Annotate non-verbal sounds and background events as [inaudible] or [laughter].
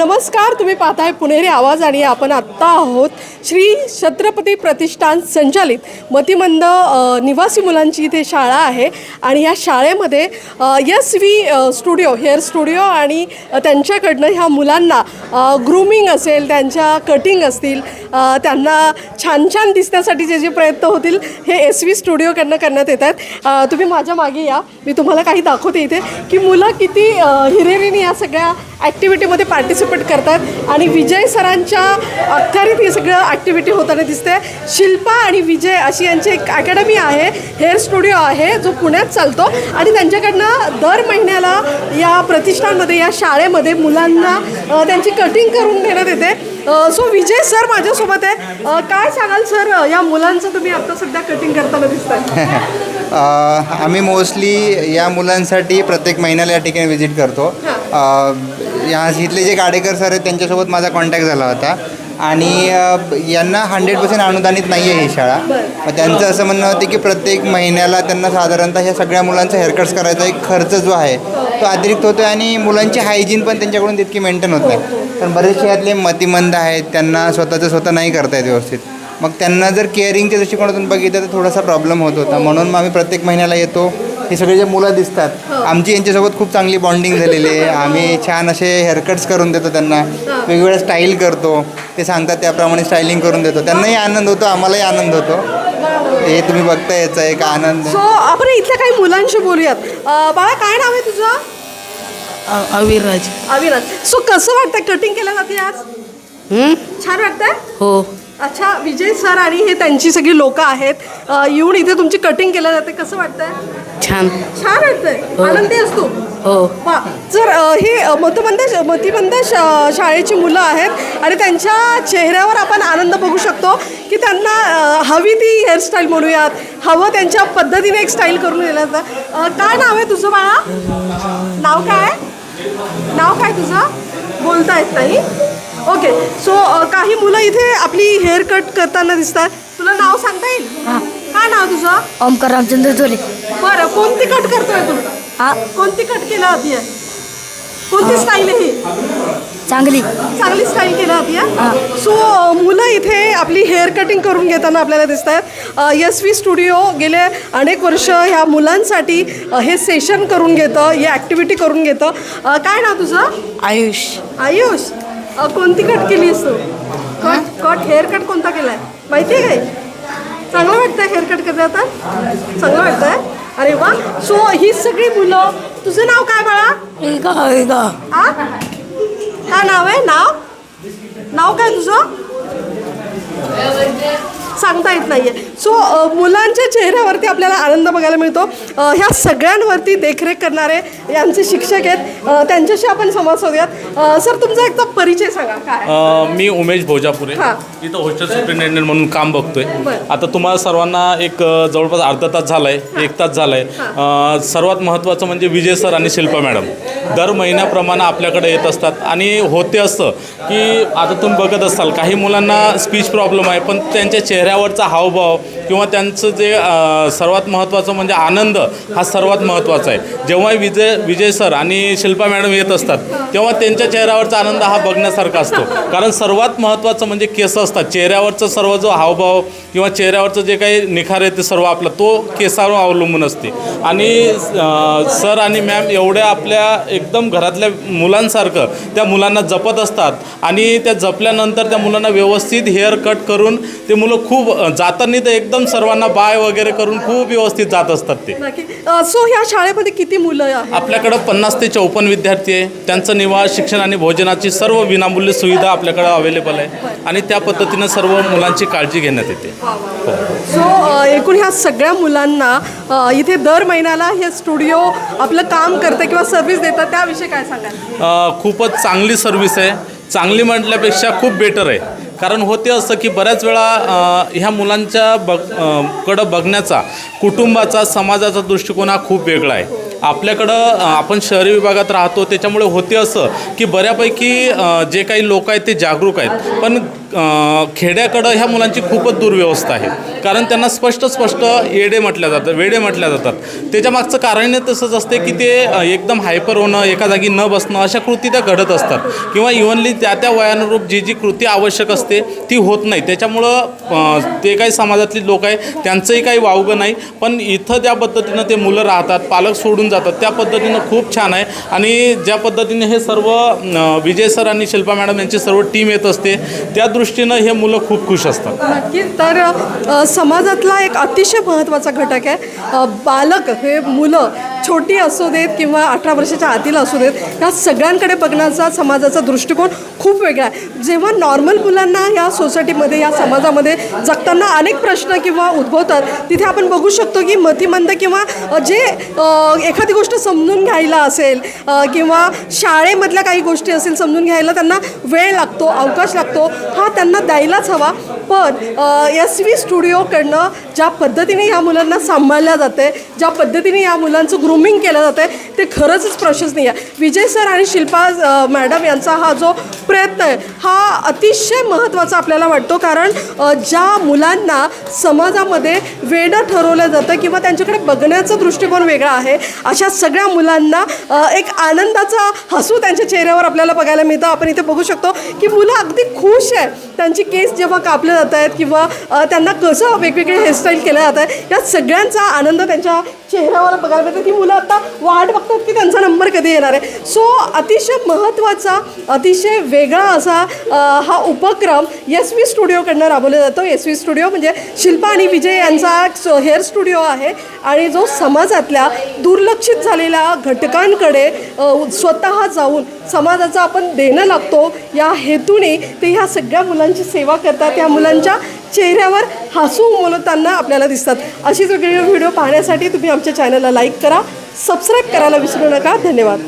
नमस्कार तुम्ही पाहताय पुणेरी आवाज आणि आपण आत्ता आहोत श्री छत्रपती प्रतिष्ठान संचालित मतिमंद निवासी मुलांची इथे शाळा आहे. आणि या शाळेमध्ये yes V studio hair studio आणि त्यांच्याकडनं ह्या मुलांना ग्रूमिंग असेल त्यांच्या कटिंग असतील त्यांना छान छान दिसण्यासाठी जे जे प्रयत्न होतील हे एस व्ही स्टुडिओकडनं करण्यात येत आहेत. तुम्ही माझ्या मागे या. मी तुम्हाला काही दाखवते इथे की मुलं किती हिरेरीने या सगळ्या ॲक्टिव्हिटीमध्ये पार्टिसिपेट करतात. आणि विजय सरांच्या अखत्यारीत हे सगळं ॲक्टिव्हिटी होताना दिसते शिल्पा आणि विजय अशी यांची एक अकॅडमी आहे. हेअर स्टुडिओ आहे जो पुण्यात चालतो. आणि त्यांच्याकडनं दर महिन्याला या प्रतिष्ठानमध्ये या शाळेमध्ये मुलांना त्यांची कटिंग करून देण्यात येते. सो विजय सर माझ्यासोबत आहे काय सांगाल सर? या मुलांचं तुम्ही आता सध्या कटिंग करताना दिसताय. [laughs] आम्ही मोस्टली या मुलांसाठी प्रत्येक महिन्याला या ठिकाणी व्हिजिट करतो. या इथले जे गाडेकर सर आहेत त्यांच्यासोबत माझा कॉन्टॅक्ट झाला होता. आणि यांना हंड्रेड पर्सेंट अनुदानित नाही आहे ही शाळा. मग त्यांचं असं म्हणणं होतं की प्रत्येक महिन्याला त्यांना साधारणतः ह्या सगळ्या मुलांचा हेअरकट्स करायचा एक खर्च जो आहे तो अतिरिक्त होतो आणि मुलांची हायजीन पण त्यांच्याकडून तितकी मेंटेन होत नाही. पण बरेचसे यातले मतिमंद आहेत त्यांना स्वतःचं स्वतः नाही करता येत व्यवस्थित. मग त्यांना जर केअरिंगच्या दृष्टिकोनातून बघितलं तर थोडासा प्रॉब्लेम होत होता. म्हणून मग आम्ही प्रत्येक महिन्याला येतो. हे सगळे जे मुलं दिसतात आमची यांच्यासोबत खूप चांगली बॉन्डिंग झालेली आहे. [laughs] आम्ही छान असे हेअरकट्स करून देतो त्यांना. वेगवेगळ्या स्टाईल करतो. ते सांगतात त्याप्रमाणे स्टायलिंग करून देतो. त्यांनाही आनंद होतो आम्हालाही आनंद होतो. हे तुम्ही बघता याचा एक आनंद. सो आपण इथल्या काही मुलांशी बोलूयात. अ, बाळा काय नाव आहे तुझं? अविराज अविनाश सो कसं वाटतंय कटिंग केलं जाते आज? हं? छान वाटतंय? हो. अच्छा विजय सर आणि हे त्यांची सगळी लोक आहेत. अ, येऊन इथे तुमची कटिंग केलं जाते. कसं वाटतंय? छान. छान वाटतंय. हो. आनंदी असतो हो. वा. जर अ, हे अ, मतबंद मतिबंद शा- शाळेची मुलं आहेत आणि त्यांच्या चेहऱ्यावर आपण आनंद बघू शकतो की त्यांना अ, हवी ती हेअरस्टाईल म्हणूयात हवं त्यांच्या पद्धतीने एक स्टाईल करून दिलं जातं. अ, काय नाव आहे तुझं बाळा? नाव काय? नाव काय तुझं? बोलता येत नाही ओके. सो काही मुलं इथे आपली हेअर कट करताना दिसतात. तुला नाव सांगता येईल? काय नाव तुझं? ओमकार रामचंद्र चोरे बरं कोणती कट करतोय तू? हा. कोणती कट केलं होती कोणती स्टाईल आहे ही? चांगली. चांगली स्टाईल केलं होती सो मुलं इथे आपली हेअर कटिंग करून घेताना आपल्याला दिसत आहेत एस व्ही स्टुडिओ गेले अनेक वर्ष ह्या मुलांसाठी हे सेशन करून घेतं ही ॲक्टिव्हिटी करून घेतं. काय नाव तुझं? आयुष. आयुष. कोणती कट केली तू? कट कट हेअर कट कोणता केलाय? माहिती आहे काय चांगलं वाटतंय हेअर कट करता आता? चांगलं वाटतंय? अरे वा. सो ही सगळी मुलं तुझं नाव काय बाळा? काय नाव आहे? नाव? नाव काय तुझं? सांगता येत नाहीये. सो मुलांच्या चेहऱ्यावरती आपल्याला आनंद बघायला मिळतो. ह्या सगळ्यांवरती देखरेख करणारे यांचे शिक्षक आहेत. त्यांच्याशी आपण संवाद साधूयात. सर तुमचा एकदा परिचय सांगा काय? अ, मी उमेश भोजापुरे. हां. इथं हॉस्टेल सुपरिटेंडेंट म्हणून काम बघतोय. बरं. आता तुम्हाला सर्वांना एक अ, जवळपास अर्धा तास झालाय एक तास झालाय. अ, सर्वात महत्त्वाचं म्हणजे विजय सर आणि शिल्पा मॅडम. दर महिन्याप्रमाणे आपल्याकडे येत असतात. आणि होते असं की आता तुम्ही बघत असाल काही मुलांना स्पीच प्रॉब्लेम आहे पण त्यांच्या चेहऱ्यावरचा हावभाव किंवा त्यांचं जे अ, सर्वात महत्त्वाचं म्हणजे आनंद हा सर्वात महत्त्वाचा आहे. जेव्हा विजय विजय सर आणि शिल्पा मॅडम येत असतात तेव्हा त्यांच्या चेहऱ्यावरचा आनंद हा बघण्यासारखा असतो. कारण सर्वात महत्त्वाचं म्हणजे केस असतात. चेहऱ्यावरचं सर्व जो हावभाव किंवा चेहऱ्यावरचं जे काही निखार आहे ते सर्व आपलं तो केसावर अवलंबून असते. आणि सर आणि मॅम एवढ्या आपल्या एकदम घरातल्या मुलांसारखं त्या मुलांना जपत असतात. आणि त्या जपल्यानंतर त्या मुलांना व्यवस्थित हेअर कट करून ते मुलं खूप जाताना तर एकदम सर्वांना बाय वगैरे करून खूप व्यवस्थित जात असतात ते. सो ह्या शाळेमध्ये किती मुलं आपल्याकडं पन्नास ते चौपन्न विद्यार्थी आहे. त्यांचं निवास शिक्षण आणि भोजनाची सर्व विनामूल्य सुविधा आपल्याकडं अवेलेबल आहे आणि त्या पद्धतीनं सर्व मुलांची काळजी घेण्यात येते. सो अ, एकूण ह्या सगळ्या मुलांना इथे दर महिन्याला हे स्टुडिओ आपलं काम करते किंवा सर्व्हिस देतात त्याविषयी काय सांगाल? अ, खूपच चांगली सर्व्हिस आहे. चांगली म्हटल्यापेक्षा खूप बेटर आहे. कारण होते असं की बऱ्याच वेळा ह्या मुलांच्या बघ कडं बघण्याचा कुटुंबाचा समाजाचा दृष्टिकोन हा खूप वेगळा आहे. आपल्याकडं आपण शहरी विभागात राहतो त्याच्यामुळे होते असं की बऱ्यापैकी जे काही लोक आहेत ते जागरूक आहेत. पण खेड्याकडं ह्या मुलांची खूपच दुर्व्यवस्था आहे. कारण त्यांना स्पष्ट स्पष्ट येडे म्हटल्या जातात वेडे म्हटल्या जातात. त्याच्या मागचं कारण तसंच असते की ते एकदम हायपर होणं एका जागी न बसणं अशा कृती त्या घडत असतात. किंवा इव्हनली त्या त्या वयानुरूप जी जी कृती आवश्यक असते ती होत नाही. त्याच्यामुळं ते काही समाजातली लोक आहे त्यांचंही काही वावगं नाही. पण इथं ज्या पद्धतीनं ते मुलं राहतात पालक सोडून जातात. त्या पद्धतीनं खूप छान आहे. आणि ज्या पद्धतीने हे सर्व विजय सर आणि शिल्पा मॅडम यांची सर्व टीम येत असते त्या दृष्टीनं हे मुलं खूप खुश असतात. नक्कीच. तर समाजातला एक अतिशय महत्त्वाचा घटक आहे बालक हे मुलं छोटी असू देत किंवा अठरा वर्षाच्या आतील असू देत ह्या सगळ्यांकडे बघण्याचा समाजाचा दृष्टिकोन खूप वेगळा आहे. जेव्हा नॉर्मल मुलांना या सोसायटीमध्ये या समाजामध्ये जगताना अनेक प्रश्न किंवा उद्भवतात तिथे आपण बघू शकतो की मतिमंद किंवा जे एक एखादी गोष्ट समजून घ्यायला असेल किंवा शाळेमधल्या काही गोष्टी असेल समजून घ्यायला त्यांना वेळ लागतो अवकाश लागतो हा त्यांना द्यायलाच हवा. पण एस व्ही स्टुडिओकडनं ज्या पद्धतीने या मुलांना सांभाळल्या जाते ज्या पद्धतीने या मुलांचं ग्रूमिंग केलं जातं आहे ते खरंच प्रशंसनीय आहे विजय सर आणि शिल्पा मॅडम यांचा हा जो प्रयत्न आहे हा अतिशय महत्त्वाचा आपल्याला वाटतो. कारण ज्या मुलांना समाजामध्ये वेडं ठरवलं जातं किंवा त्यांच्याकडे बघण्याचा दृष्टिकोन वेगळा आहे अशा सगळ्या मुलांना एक आनंदाचा हसू त्यांच्या चेहऱ्यावर आपल्याला बघायला मिळतं. आपण इथे बघू शकतो की मुलं अगदी खुश आहे. त्यांची केस जेव्हा कापले जात आहेत किंवा त्यांना कसं वेगवेगळे हेअरस्टाईल केलं जात आहे या सगळ्यांचा आनंद त्यांच्या चेहऱ्यावर बघायला मिळतो. ती मुलं आता वाट बघतात की त्यांचा नंबर कधी येणार आहे. सो अतिशय महत्त्वाचा अतिशय वेगळा असा हा उपक्रम एस व्ही स्टुडिओकडनं राबवला जातो. एस व्ही स्टुडिओ म्हणजे शिल्पा आणि विजय यांचा हेअर स्टुडिओ आहे. आणि जो समाजातल्या दुर्लक्षित झालेल्या घटकांकडे स्वतः जाऊन समाजाचं आपण देणं लागतो. या हेतूने ते ह्या सगळ्या मुलांची सेवा करतात. या मुलांच्या चेहऱ्यावर हसू उमलताना आपल्याला दिसतात. अशीच वेगवेगळे व्हिडिओ पाहण्यासाठी तुम्ही आमच्या चॅनलला लाईक करा सबस्क्राईब करायला विसरू नका. धन्यवाद.